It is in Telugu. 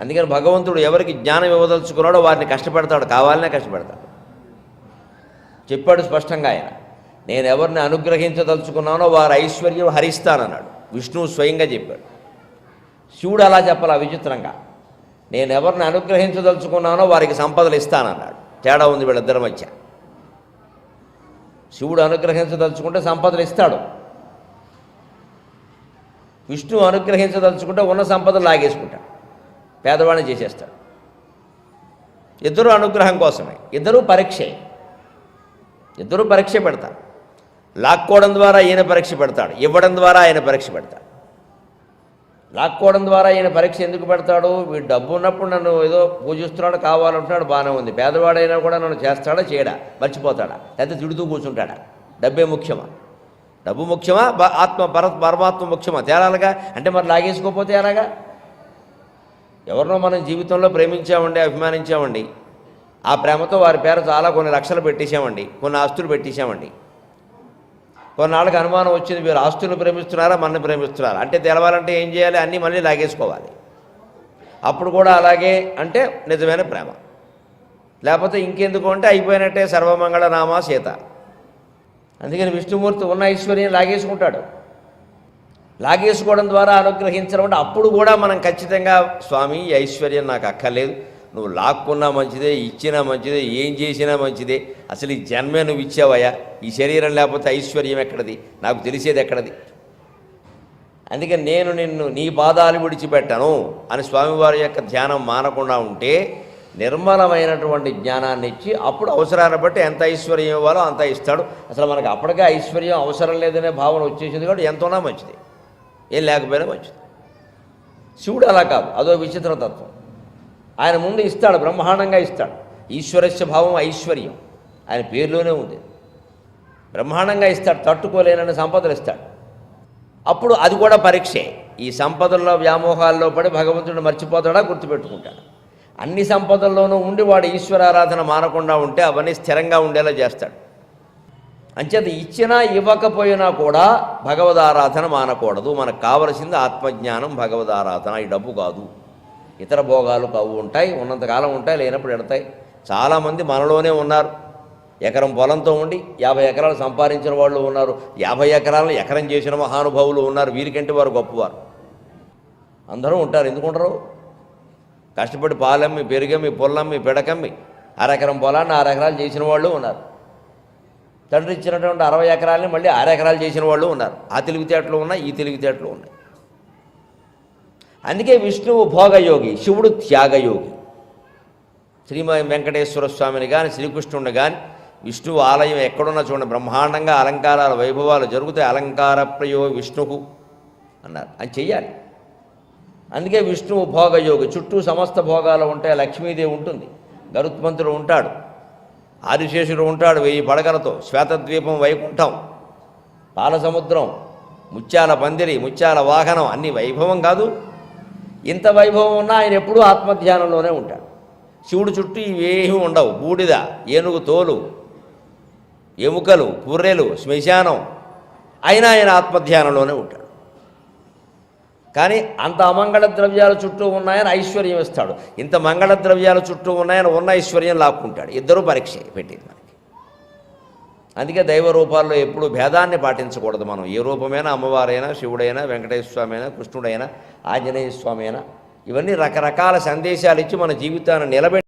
అందుకని భగవంతుడు ఎవరికి జ్ఞానం ఇవ్వదలుచుకున్నాడో వారిని కష్టపెడతాడు. కావాలనే కష్టపెడతాడు. చెప్పాడు స్పష్టంగా ఆయన. నేను ఎవరిని అనుగ్రహించదలుచుకున్నానో వారి ఐశ్వర్యం హరిస్తానన్నాడు. విష్ణువు స్వయంగా చెప్పాడు. శివుడు అలా చెప్పాల విచిత్రంగా. నేను ఎవరిని అనుగ్రహించదలుచుకున్నానో వారికి సంపదలు ఇస్తానన్నాడు. తేడా ఉంది వీళ్ళిద్దరి మధ్య. శివుడు అనుగ్రహించదలుచుకుంటే సంపదలు ఇస్తాడు. విష్ణువు అనుగ్రహించదలుచుకుంటే ఉన్న సంపదలు లాగేసుకుంటాడు. పేదవాడిని చేసేస్తాడు ఇద్దరు అనుగ్రహం కోసమే. ఇద్దరూ పరీక్షే. ఇద్దరూ పరీక్ష పెడతారు. లాక్కోవడం ద్వారా ఈయన పరీక్ష పెడతాడు. ఇవ్వడం ద్వారా ఆయన పరీక్ష పెడతాడు. లాక్కోవడం ద్వారా ఈయన పరీక్ష ఎందుకు పెడతాడు? వీడు డబ్బు ఉన్నప్పుడు నన్ను ఏదో పూజిస్తున్నాడు కావాలంటున్నాడు బాగానే ఉంది. పేదవాడైనా కూడా నన్ను చేస్తాడా చేయడా? మర్చిపోతాడా? లేకపోతే తిడుతూ కూర్చుంటాడా? డబ్బే ముఖ్యమా? డబ్బు ముఖ్యమా? ఆత్మ పర పరమాత్మ ముఖ్యమా? తేలాలుగా? అంటే మరి లాగేసుకోపోతే ఎలాగా? ఎవరినో మనం జీవితంలో ప్రేమించామండి అభిమానించామండి. ఆ ప్రేమతో వారి పేరు చాలా కొన్ని లక్షలు పెట్టేశామండి కొన్ని ఆస్తులు పెట్టేశామండి. కొన్నాళ్ళకి అనుమానం వచ్చింది మీరు ఆస్తులను ప్రేమిస్తున్నారా మనని ప్రేమిస్తున్నారా? అంటే తెలవాలంటే ఏం చేయాలి? అన్నీ మళ్ళీ లాగేసుకోవాలి. అప్పుడు కూడా అలాగే అంటే నిజమైన ప్రేమ. లేకపోతే ఇంకెందుకు అంటే అయిపోయినట్టే సర్వమంగళ నామా సీత. అందుకని విష్ణుమూర్తి ఉన్న ఐశ్వర్యం లాగేసుకుంటాడు. లాగేసుకోవడం ద్వారా అనుగ్రహించడం అంటే అప్పుడు కూడా మనం ఖచ్చితంగా స్వామి ఐశ్వర్యం నాకు అక్కర్లేదు. నువ్వు లాక్కున్నా మంచిదే ఇచ్చినా మంచిదే ఏం చేసినా మంచిదే. అసలు ఈ జన్మే నువ్వు ఇచ్చావయ్యా. ఈ శరీరం లేకపోతే ఐశ్వర్యం ఎక్కడది? నాకు తెలిసేది ఎక్కడది? అందుకే నేను నిన్ను నీ పాదాలు విడిచిపెట్టను అని స్వామివారి యొక్క ధ్యానం మానకుండా ఉంటే నిర్మలమైనటువంటి జ్ఞానాన్ని ఇచ్చి అప్పుడు అవసరాన్ని బట్టి ఎంత ఐశ్వర్యం ఇవ్వాలో అంత ఇస్తాడు. అసలు మనకు అప్పటికే ఐశ్వర్యం అవసరం లేదనే భావన వచ్చేసింది కాబట్టి ఎంతోనా మంచిది. ఏం లేకపోయినా మంచిది. శివుడు అలా కాదు అదో విచిత్ర తత్వం. ఆయన ముందు ఇస్తాడు బ్రహ్మాండంగా ఇస్తాడు. ఈశ్వరస్య భావం ఐశ్వర్యం. ఆయన పేరులోనే ఉంది. బ్రహ్మాండంగా ఇస్తాడు తట్టుకోలేనని సంపదలు ఇస్తాడు. అప్పుడు అది కూడా పరీక్షే. ఈ సంపదల్లో వ్యామోహాల్లో పడి భగవంతుడు మర్చిపోతాడా? గుర్తుపెట్టుకుంటాడు. అన్ని సంపదల్లోనూ ఉండి వాడు ఈశ్వరారాధన మానకుండా ఉంటే అవన్నీ స్థిరంగా ఉండేలా చేస్తాడు. అంచేత ఇచ్చినా ఇవ్వకపోయినా కూడా భగవదారాధన మానకూడదు. మనకు కావలసింది ఆత్మజ్ఞానం భగవదారాధన. ఈ డబ్బు కాదు. ఇతర భోగాలు కావు ఉంటాయి ఉన్నంతకాలం ఉంటాయి లేనప్పుడు ఎడతాయి. చాలామంది మనలోనే ఉన్నారు. ఎకరం పొలంతో ఉండి యాభై ఎకరాలు సంపాదించిన వాళ్ళు ఉన్నారు. యాభై ఎకరాలను ఎకరం చేసిన మహానుభావులు ఉన్నారు. వీరికంటే వారు గొప్పవారు. అందరూ ఉంటారు. ఎందుకుంటారు? కష్టపడి పాలమ్మి పెరుగమ్మి పొల్లమ్మి పిడకమ్మి అరెకరం పొలాన్ని ఆరెకరాలు చేసిన వాళ్ళు ఉన్నారు. తండ్రి ఇచ్చినటువంటి అరవై ఎకరాలని మళ్ళీ ఆరు ఎకరాలు చేసిన వాళ్ళు ఉన్నారు. ఆ తెలివితేటలు ఉన్నాయి ఈ తెలివితేటలు ఉన్నాయి. అందుకే విష్ణువు భోగయోగి శివుడు త్యాగయోగి. శ్రీమతి వెంకటేశ్వర స్వామిని కానీ శ్రీకృష్ణుడిని కానీ విష్ణువు ఆలయం ఎక్కడున్నా చూడండి బ్రహ్మాండంగా అలంకారాల వైభవాలు జరుగుతాయి. అలంకార ప్రయో విష్ణువు అన్నారు. అని చెయ్యాలి. అందుకే విష్ణువు భోగయోగి చుట్టూ సమస్త భోగాలు ఉంటాయి. లక్ష్మీదేవి ఉంటుంది. గరుత్మంతుడు ఉంటాడు. ఆదిశేషుడు ఉంటాడు వెయ్యి పడకలతో. శ్వేతద్వీపం వైకుంఠం పాలసముద్రం ముత్యాల పందిరి ముత్యాల వాహనం అన్ని వైభవం కాదు. ఇంత వైభవం ఉన్నా ఆయన ఎప్పుడూ ఆత్మధ్యానంలోనే ఉంటాడు. శివుడు చుట్టూ ఇవేమీ ఉండవు. బూడిద ఏనుగు తోలు ఎముకలు పుర్రెలు శ్మశానం అయినా ఆయన ఆత్మధ్యానంలోనే ఉంటాడు. కానీ అంత అమంగళ ద్రవ్యాల చుట్టూ ఉన్నాయని ఐశ్వర్యం ఇస్తాడు. ఇంత మంగళ ద్రవ్యాల చుట్టూ ఉన్నాయని ఉన్న ఐశ్వర్యం లాక్కుంటాడు. ఇద్దరూ పరీక్ష పెట్టింది మనకి. అందుకే దైవ రూపాల్లో ఎప్పుడు భేదాన్ని పాటించకూడదు మనం. ఏ రూపమైనా అమ్మవారైనా శివుడైనా వెంకటేశ్వర స్వామి అయినా కృష్ణుడైనా ఆంజనేయ స్వామి అయినా ఇవన్నీ రకరకాల సందేశాలు ఇచ్చి మన జీవితాన్ని నిలబెట్టి